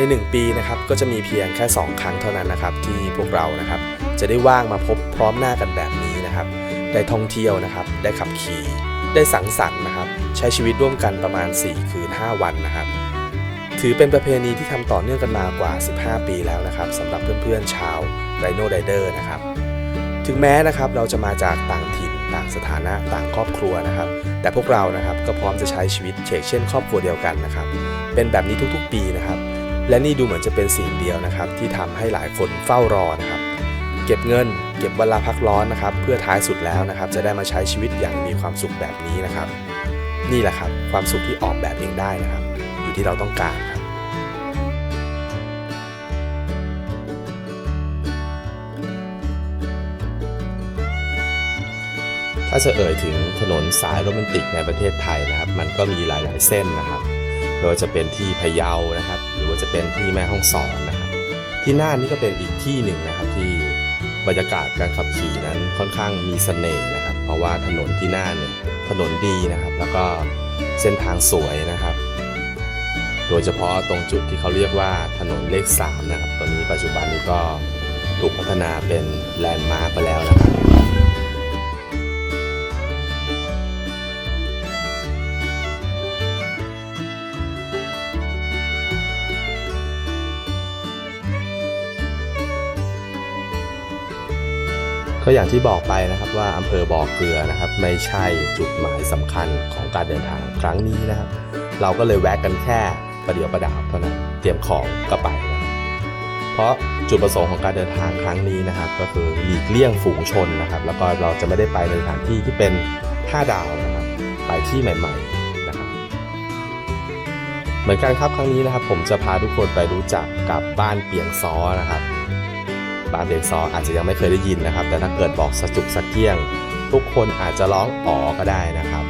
ใน 1 ปีนะครับก็จะมีเพียงแค่ 2 ครั้งเท่านั้นนะครับที่พวกเรานะครับจะได้ว่างมาพบพร้อมหน้ากันแบบนี้นะครับ ได้ท่องเที่ยวนะครับ ได้ขับขี่ ได้สังสรรค์นะครับ ใช้ชีวิตร่วมกันประมาณ 4 คืน 5 วันนะครับ ถือเป็นประเพณีที่ทำต่อเนื่องกันมากว่า 15 ปีแล้วนะครับสำหรับเพื่อนๆชาวไรโนไดเดอร์นะครับ ถึงแม้นะครับเราจะมาจากต่างถิ่นต่างสถานะต่างครอบครัวนะครับ แต่พวกเรานะครับก็พร้อมจะใช้ชีวิตเชกเช่น ครอบครัวเดียวกันนะครับ เป็นแบบนี้ทุกๆ ปีนะครับ และนี่ดูเหมือนจะเป็นสิ่งเดียวนะครับ ที่ทำให้หลายคนเฝ้ารอนะครับ เก็บเงิน เก็บเวลาพักร้อนนะครับ เพื่อท้ายสุดแล้วนะครับ จะได้มาใช้ชีวิตอย่างมีความสุขแบบนี้นะครับ นี่แหละครับความสุขที่ออกแบบเองได้นะครับ อยู่ที่เราต้องการครับถ้าจะเอ่ยถึงถนนสายโรแมนติกในประเทศไทยนะครับ มันก็มีหลาย ๆ เส้นนะครับไม่ว่าจะเป็นที่พะเยานะครับ รือว่าจะเป็นที่แม่ฮ่องสอนนะครับที่น่านนี่ก็เป็นอีกที่หนึ่งนะครับที่บรรยากาศการขับขี่นั้นค่อนข้างมีเสน่ห์นะครับ เพราะว่าถนนที่น่านเนี่ยถนนดีนะครับ แล้วก็เส้นทางสวยนะครับ โดยเฉพาะตรงจุดที่เขาเรียกว่าถนนเลข3นะครับตอนนี้ปัจจุบันนี้ก็ถูกพัฒนาเป็นแลนด์มาร์คไปแล้วนะครับ ก็อย่างที่บอกไปนะครับว่าอำเภอบ่อเกลือนะครับ ไม่ใช่จุดหมายสำคัญของการเดินทางครั้งนี้นะครับ เราก็เลยแวะกันแค่ประเดี๋ยวประดาวเท่านั้นเตรียมของก็ไปนะเพราะจุดประสงค์ของการเดินทางครั้งนี้นะครับ ก็คือหลีกเลี่ยงฝูงชนนะครับ แล้วก็เราจะไม่ได้ไปในสถานที่ที่เป็นท่าดาวนะครับ ไปที่ใหม่ ๆนะครับ เหมือนกันครับครั้งนี้นะครับ ผมจะพาทุกคนไปรู้จักกับบ้านเปียงซ้อนะครับ บ้านเปียงซ้ออาจจะยังไม่เคยได้ยินนะครับ แต่ถ้าเกิดบอกสจุกสะเกี้ยง ทุกคนอาจจะร้องอ๋อก็ได้นะครับ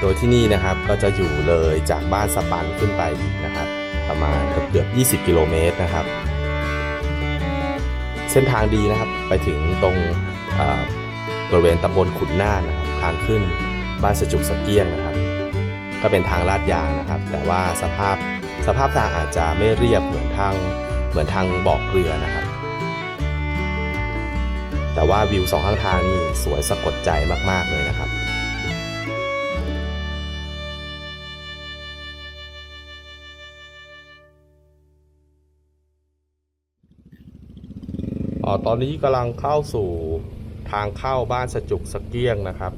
โดยที่นี่นะครับก็จะอยู่เลยจากบ้านสปันขึ้นไปอีกนะครับ ประมาณเกือบ20 กิโลเมตรนะครับ เส้นทางดีนะครับไปถึงตรงอ่อบริเวณตำบลขุนน่านนะครับทางขึ้นบ้านสจุกสะเกี้ยงนะครับ ก็เป็นทางลาดยางนะครับ แต่ว่าสภาพสภาพทางอาจจะไม่เรียบเหมือนทางเหมือนทางบ่อเกลือนะครับ แต่ว่าวิวสองข้างทางนี่สวยสะกดใจมาก ๆ เลยนะครับอ๋อตอนนี้กำลังเข้าสู่ทางเข้าบ้านสจุกสะเกี้ยงนะครับ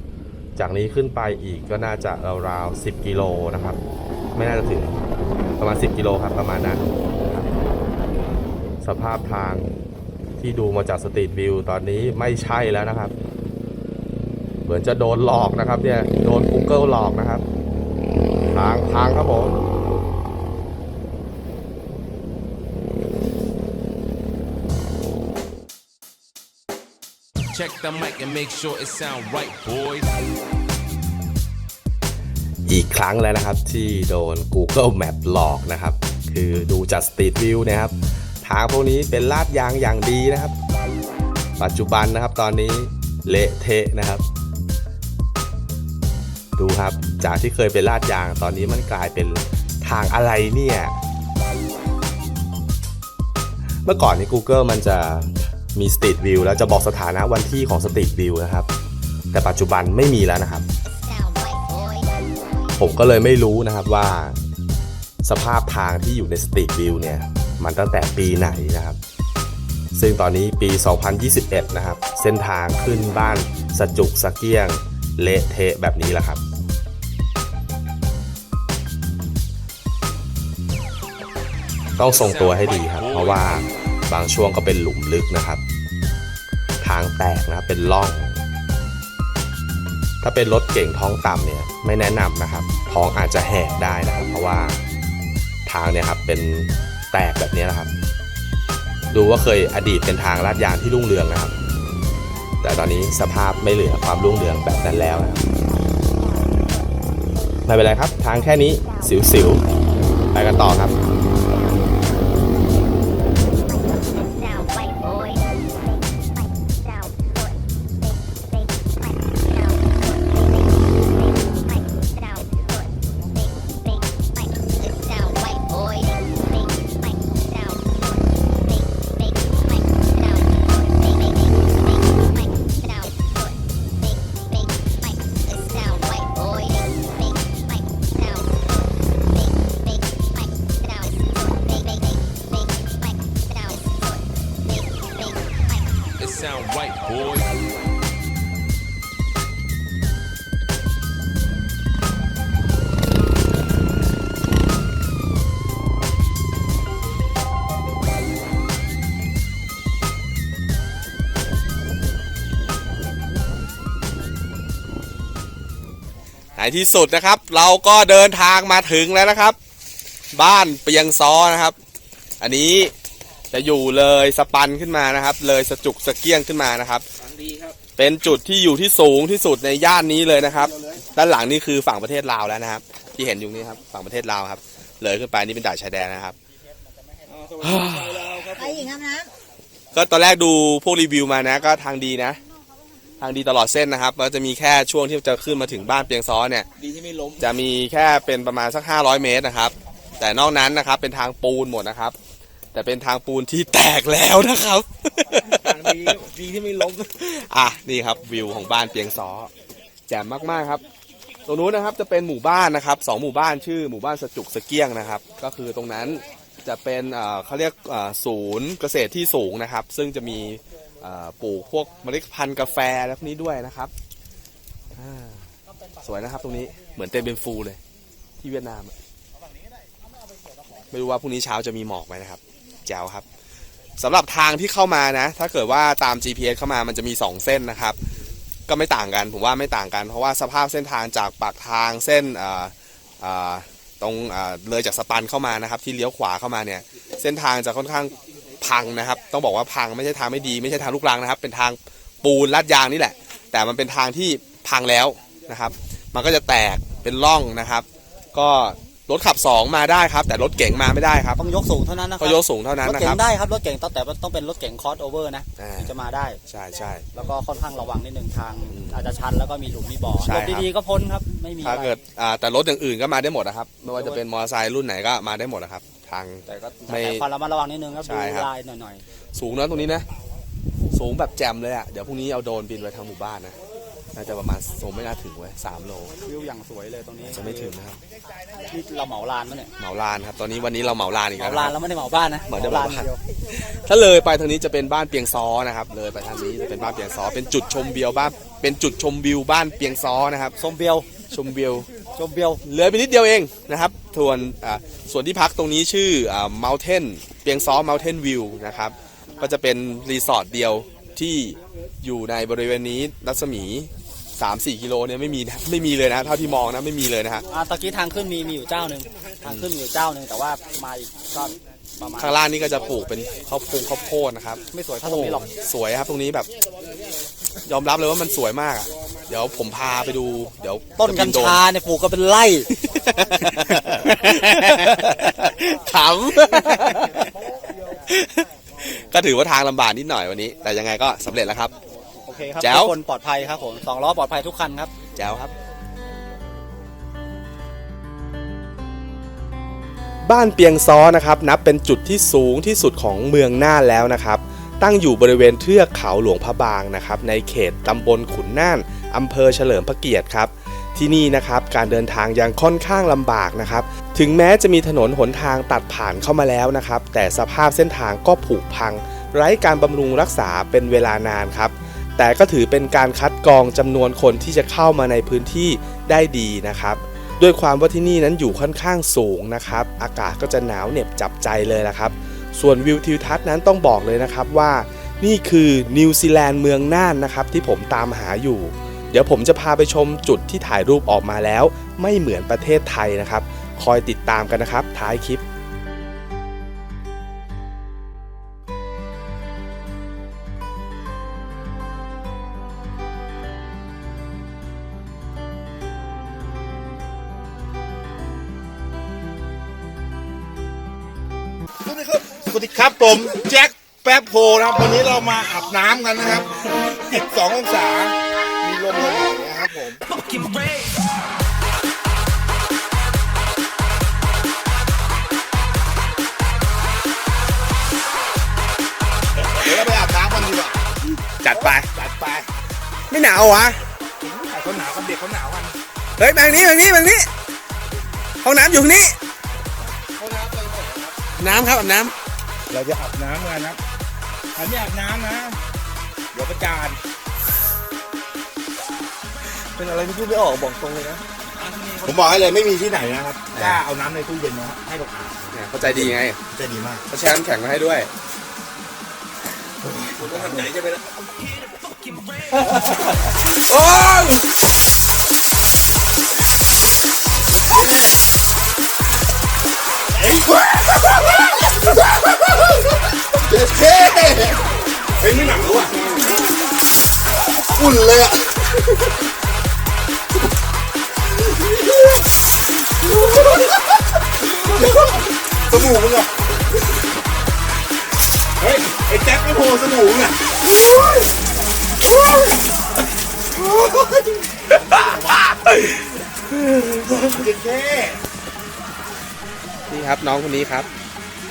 จากนี้ขึ้นไปอีกก็น่าจะราวๆ10 กิโลนะครับ ไม่น่าจะถึงประมาณ 10 กิโลครับประมาณนั้นสภาพทาง ที่ดูมาจากสตรีทวิวตอนนี้ไม่ใช่แล้วนะครับ เหมือนจะโดนหลอกนะครับเนี่ยโดน Google หลอกนะครับ ทางทางครับผม Check the mic and make sure it sound right, boys. อีกครั้งแล้วนะครับที่โดน Google Map หลอกนะครับ คือดูจากสตรีทวิวนะครับ ทางพวกนี้เป็นลาดยางอย่างดีนะครับ ปัจจุบันนะครับตอนนี้เละเทะนะครับ ดูครับจากที่เคยเป็นลาดยางตอนนี้มันกลายเป็นทางอะไรเนี่ย เมื่อก่อนนี้ Google มันจะมี Street View แล้วจะบอกสถานะวันที่ของ Street View นะครับ แต่ปัจจุบันไม่มีแล้วนะครับ ผมก็เลยไม่รู้นะครับว่า สภาพทางที่อยู่ในสตรีทวิวเนี่ย มันตั้งแต่ปีไหนนะครับ ซึ่งตอนนี้ปี 2021 นะครับ เส้นทางขึ้นบ้านสจุกสะเกี้ยง เละเทะแบบนี้แหละครับต้องทรงตัวให้ดีครับ เพราะว่าบางช่วงก็เป็นหลุมลึกนะครับ ทางแตกนะเป็นร่อง ถ้าเป็นรถเก่งท้องต่ำเนี่ยไม่แนะนำนะครับ ท้องอาจจะแหกได้นะครับ เพราะว่าทางเนี่ยครับเป็น แตกแบบนี้นะครับ ดูว่าเคยอดีตเป็นทางลาดยางที่รุ่งเรืองนะครับ แต่ตอนนี้สภาพไม่เหลือความรุ่งเรืองแบบนั้นแล้วนะครับไม่เป็นไรครับ ทางแค่นี้สิวๆไปกันต่อครับ ที่สุดนะครับ เราก็เดินทางมาถึงแล้วนะครับ บ้านเปียงซ้อนะครับ อันนี้จะอยู่เลยสปันขึ้นมานะครับ เลยสจุกสะเกี้ยงขึ้นมานะครับ เป็นจุดที่อยู่ที่สูงที่สุดในย่านนี้เลยนะครับ ด้านหลังนี่คือฝั่งประเทศลาวแล้วนะครับ ที่เห็นอยู่นี่ครับฝั่งประเทศลาวครับ เลยขึ้นไปนี่เป็นด่านชายแดนนะครับไปอีกครับนะก็ตอนแรกดูพวกรีวิวมานะ ก็ทางดีนะ ทางดีตลอดเส้นนะครับแล้วจะมีแค่ช่วงที่จะขึ้นมาถึงบ้านเปียงซ้อเนี่ย ดีที่ไม่ล้มจะมีแค่เป็นประมาณสัก 500 เมตรนะครับ แต่นอกนั้นนะครับเป็นทางปูนหมดนะครับ แต่เป็นทางปูนที่แตกแล้วนะครับทางดีดีที่ไม่ล้มอะนี่ครับวิวของบ้านเปียงซ้อแจ่มมากๆครับตรงนู้นนะครับจะเป็นหมู่บ้านนะครับสองหมู่บ้านชื่อหมู่บ้านสจุกสะเกี้ยงนะครับ ก็คือตรงนั้นจะเป็นเอ่อเขาเรียกเอ่อศูนย์เกษตรที่สูงนะครับ ซึ่งจะมีเอ่อ ปลูกพวกเมล็ดพันธุ์กาแฟและพวกนี้ด้วยนะครับอ่าสวยนะครับตรงนี้เหมือนเต็มเป็นฟูเลย ที่เวียดนามอะไม่รู้ว่าพรุ่งนี้เช้าจะมีหมอกไหมนะครับแจ๋วครับสำหรับทางที่เข้ามานะ ถ้าเกิดว่าตาม GPS เข้ามามันจะมี 2 เส้นนะครับ ก็ไม่ต่างกันผมว่าไม่ต่างกัน เพราะว่าสภาพเส้นทางจากปากทางเส้นเอ่อเอ่อตรงเอ่อเลยจากสปันเข้ามานะครับ ที่เลี้ยวขวาเข้ามาเนี่ย เส้นทางจะค่อนข้าง พังนะครับ ต้องบอกว่าพังไม่ใช่ทางไม่ดี ไม่ใช่ทางลูกรังนะครับ เป็นทางปูนลาดยางนี่แหละ แต่มันเป็นทางที่พังแล้วนะครับ มันก็จะแตกเป็นร่องนะครับ ก็รถขับ 2 มาได้ครับ แต่รถเก๋งมาไม่ได้ครับต้องยกสูงเท่านั้นนะครัก็ยกสูงเท่านั้นรถนะเก๋ครังบได้ครับรถเก๋งต้องแต่ว่าต้องเป็นรถเก๋งคอสโอเวอร์นะอ่า ถึงจะมาได้ ใช่ใช่ แล้วก็ค่อนข้างระวังนิดนึงทางอาจจะชันแล้วก็มีหลุมมีบ่อใช่หลครับบดีๆก็พ้นครับไม่มีถ้าอะไร เกิดอ่าแต่รถอย่างอื่นก็มาได้หมดนะครับ ไม่ว่าจะเป็นมอเตอร์ไซค์รุ่นไหนก็มาได้หมดนะครับ ทางแต่ก็ไม่แต่ความระมัดระวังนิดนึงครับใช่ดูครับ ลายหน่อยสูงนะตรงนี้นะ สูงแบบแจ่มเลยอะ เดี๋ยวพรุ่งนี้เอาโดรนบินไปทางหมู่บ้านนะ น่าจะประมาณผมไม่น่าถึงเว้ยสามโลๆวิวอย่างสวยเลยตรงนี้จะไม่ถึงนะครับที่เราเหมาลานมั้เนี่ยเหมาลานครับ ตอนนี้วันนี้เราเหมาลานอีกเหแล้วมาลานนะคแล้รับวไม่ได้เหมาบ้านนะเหมาได้ลานเหมาบ้านเดียวถ้าเลยไปทางนี้จะเป็นบ้านเปียงซ้อนะครับ เลยไปทางนี้จะเป็นบ้านเปียงซ้อ เป็นจุดชมวิวบ้าน เป็นจุดชมวิวบ้านเปียงซ้อนะครับชมเบียวชมวิว ชมเบียวเลยไปนิดเดียวเองนะครับส่วนอ่าส่วนที่พักตรงนี้ชื่ออ่า Mountain เปียงซ้อ Mountain View นะครับก็จะเป็นรีสอร์ทเดียวที่อยู่ในบริเวณนี้รัศมี 3-4 กิโลเนี่ยไม่มีนะไม่มีเลยนะเท่าที่มองนะไม่มีเลยนะฮะอ่าตะกี้ทางขึ้นมีมีอยู่เจ้าหนึ่งทางขึ้นมีอยู่เจ้าหนึ่งแต่ว่ามาอีกก็ประมาณข้างล่างนี่ก็จะปลูกเป็นข้าวโพดข้าวโพดนะครับไม่สวยเท่าตรงนี้หรอกสวยครับตรงนี้แบบ ยอมรับเลยว่ามันสวยมากอะ เดี๋ยวผมพาไปดู เดี๋ยวต้นจะกับิญโดรชาเนี่ยปลูกกันเป็นไร่ขำก็ถือว่าทางลำบากนิดหน่อยวันนี้ แต่ยังไงก็สำเร็จแล้วครับ โอเคครับแจ๋ว ทุกคนปลอดภัยครับผมสองล้อปลอดภัยทุกคันครับ แจ๋วครับ บ้านเปียงซ้อนะครับนับเป็นจุดที่สูงที่สุดของเมืองน่านแล้วนะครับ ตั้งอยู่บริเวณเทือกเขาหลวงพระบางนะครับในเขตตำบลขุนน่าน อำเภอเฉลิมพระเกียรติครับ ที่นี่นะครับการเดินทางยังค่อนข้างลำบากนะครับ ถึงแม้จะมีถนนหนทางตัดผ่านเข้ามาแล้วนะครับ แต่สภาพเส้นทางก็ผุพัง ไร้การบำรุงรักษาเป็นเวลานานครับ แต่ก็ถือเป็นการคัดกรองจำนวนคนที่จะเข้ามาในพื้นที่ได้ดีนะครับด้วยความว่าที่นี่นั้นอยู่ค่อนข้างสูงนะครับ อากาศก็จะหนาวเหน็บจับใจเลยละครับ ส่วนวิวทิวทัศน์นั้นต้องบอกเลยนะครับว่า นี่คือนิวซีแลนด์เมืองน่านนะครับที่ผมตามหาอยู่ เดี๋ยวผมจะพาไปชมจุดที่ถ่ายรูปออกมาแล้ว ไม่เหมือนประเทศไทยนะครับ คอยติดตามกันนะครับ ท้ายคลิปสวัสดีครับผมแจ็คแป๊บโพนะครับ วันนี้เรามาอาบน้ำกันนะครับ12องศา นะครับผมเดี๋ยวเราไปอาบน้ำกันดีกว่าจัดไปจัดไปไม่หนาววะใครเขาหนาวกันเด็กเขาหนาวกันเฮ้ยแบบนี้แบบนี้แบบนี้ห้องน้ำอยู่ตรงนี้เขาน้ำกันหมดนะครับน้ำครับอาบน้เราจะอาบน้ำกันนะอันนี้อาบน้ำนะเเดี๋ยวประจาน เป็นอะไรที่พูดไม่ออกบอกตรงเลยนะผมบอกให้เลยไม่มีที่ไหนนะครับกล้าเอาน้ำในตู้เย็นนะให้เราอาบเนี่ยเข้าใจดีไงจะดีมากเขาแช่น้ำแข็งมาให้ด้วยผมต้องทำใจจะไปแล้วโอ้ เจ๊เท่นี่ครับน้องคนนี้ครับ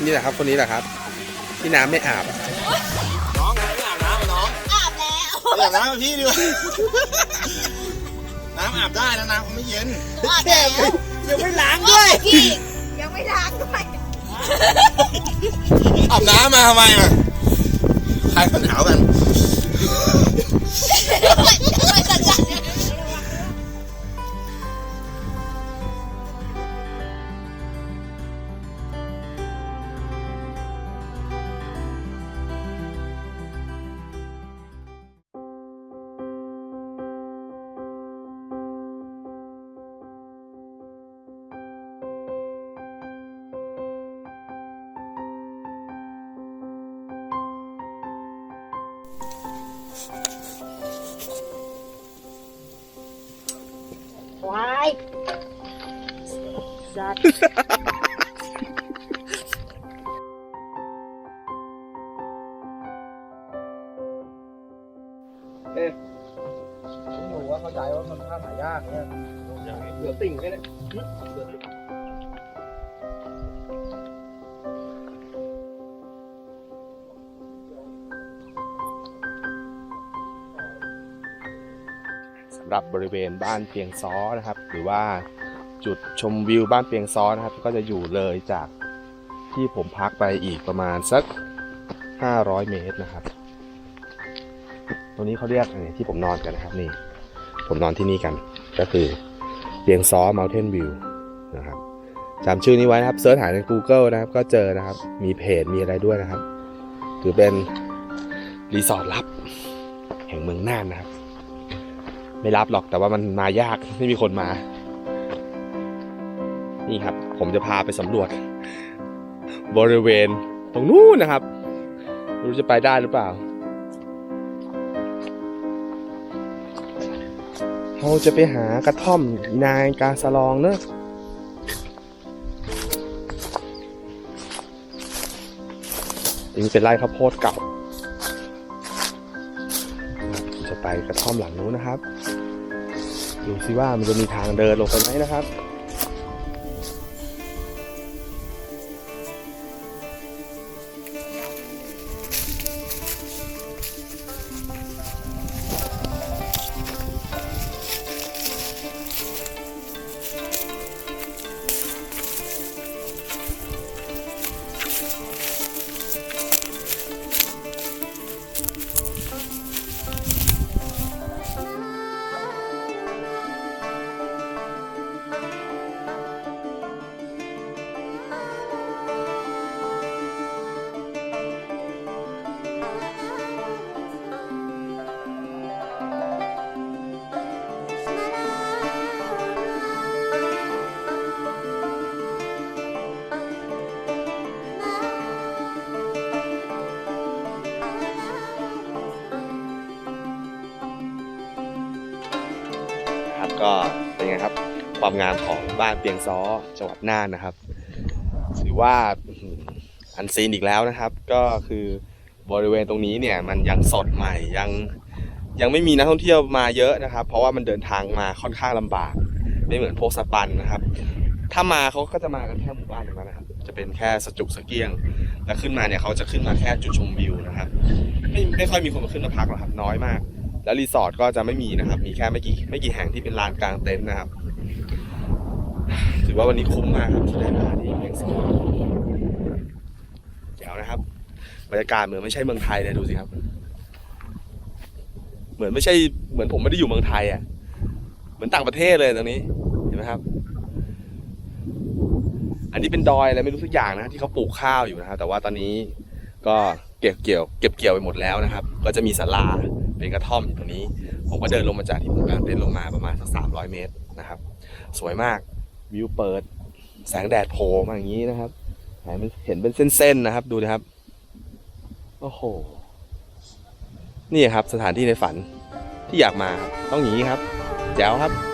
นี่แหละครับคนนี้แหละครับ ที่น้ำไม่อาบน้องไม่อาบน้ำอะน้องอาบแล้วอาบน้ำกับพี่ดีกว่าน้ำอาบได้นะน้ำไม่เย็นอาบแล้วยังไม่ล้างด้วยพี่ยังไม่ล้างด้วยอาบน้ำมาทำไมอะใครเขาหนาวกัน วายสัตว์ผมหนูว่าเข้าใจว่ามันท่าหายากเนี่ยเหลือติ่งแค่นี้ำหรับบริเวณบ้านเปียงซ้อนะครับ หรือว่าจุดชมวิวบ้านเปียงซ้อนะครับ ก็จะอยู่เลยจากที่ผมพักไปอีกประมาณสัก 500 เมตรนะครับ ตรงนี้เขาเรียกอที่ผมนอนกันนะครับนี่ผมนอนที่นี่กัน ก็คือเปียงซ้อ Mountain View นะครับจำชื่อนี้ไว้นะครับเสิร์ชหาใน Google นะครับ ก็เจอนะครับ มีเพจมีอะไรด้วยนะครับ ถือเป็นรีสอร์ทลับ แห่งเมืองน่านนะครับ ไม่รับหรอกแต่ว่ามันมายากไม่มีคนมา นี่ครับ ผมจะพาไปสำรวจ บริเวณตรงนู้นนะครับรู้จะไปได้หรือเปล่า เราจะไปหากระท่อมนายกาสลองเนอะอันนี้เป็นไร่ข้าวโพดเก่า จะไปกระท่อมหลังนู้นนะครับ ดูสิว่ามันจะมีทางเดินลงไปไหมนะครับครับ ความงามของบ้านเปียงซ้อจังหวัดน่านนะครับ ถือว่าอันซีนอีกแล้วนะครับ ก็คือบริเวณตรงนี้เนี่ยมันยังสดใหม่ยังยังไม่มีนักท่องเที่ยวมาเยอะนะครับ เพราะว่ามันเดินทางมาค่อนข้างลำบาก ไม่เหมือนพวกสปันนะครับ ถ้ามาเขาก็จะมากันแค่หมู่บ้านตรงนั้นนะครับ จะเป็นแค่สจุกสะเกียง แล้วขึ้นมาเนี่ยเขาจะขึ้นมาแค่จุดชมวิวนะครับ ไม่ไม่ค่อยมีคนมาขึ้นมาพักหรอกครับน้อยมาก แล้วรีสอร์ทก็จะไม่มีนะครับ มีแค่ไม่กี่ไม่กี่แห่งที่เป็นลานกลางเต็นท์นะครับ ถือว่าวันนี้คุ้มมากครับที่ได้มาที่เมียงซอเดี๋ยวนะครับบรรยากาศเหมือนไม่ใช่เมืองไทยเลยดูสิครับ เหมือนไม่ใช่เหมือนผมไม่ได้อยู่เมืองไทยอะเหมือนต่างประเทศเลยตรงนี้เห็นไหมครับ อันนี้เป็นดอยอะไรไม่รู้สักอย่างนะที่เขาปลูกข้าวอยู่นะครับแต่ว่าตอนนี้ก็เก็บเกี่ยว เก็บเกี่ยวไปหมดแล้วนะครับ ก็จะมีศาลาเป็นกระท่อมอยู่ตรงนี้ ผมก็เดินลงมาจากที่ผมกางเต็นลงมาประมาณสักสามร้อยเมตรนะครับ สวยมาก วิวเปิด แสงแดดโผล่มาอย่างนี้นะครับเห็นเป็นเห็นเป็นเส้นๆนะครับ ดูนะครับ โอ้โห นี่ครับสถานที่ในฝันที่อยากมาต้องอย่างนี้ครับ แจ๋วครับ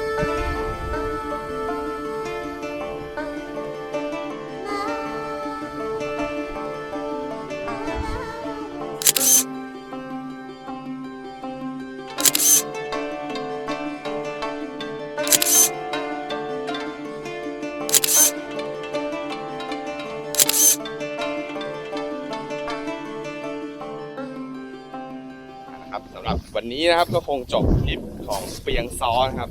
วันนี้นะครับก็คงจบคลิปของเปียงซ้อนครับ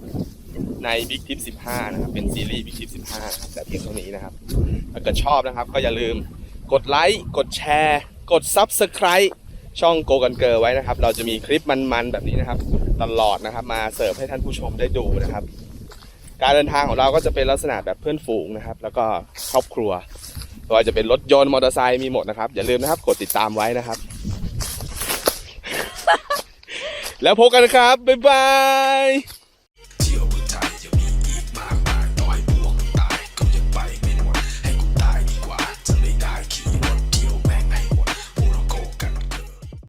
ใน Big Tip 15 นะครับ เป็นซีรีส์ Big Tip 15 แต่เพียงเท่านี้นะครับ ถ้าเกิดชอบนะครับ ก็อย่าลืมกดไลค์กดแชร์ กด Subscribe ช่องโกกันเกอร์ไว้นะครับ เราจะมีคลิปมันๆ แบบนี้นะครับ ตลอดนะครับ มาเสิร์ฟให้ท่านผู้ชมได้ดูนะครับ การเดินทางของเราก็จะเป็นลักษณะแบบเพื่อนฝูงนะครับ แล้วก็ครอบครัวไม่ว่าจะเป็นรถยนต์มอเตอร์ไซค์มีหมดนะครับ อย่าลืมนะครับ กดติดตามไว้นะครับ แล้วพบกันครับ บ๊ายบาย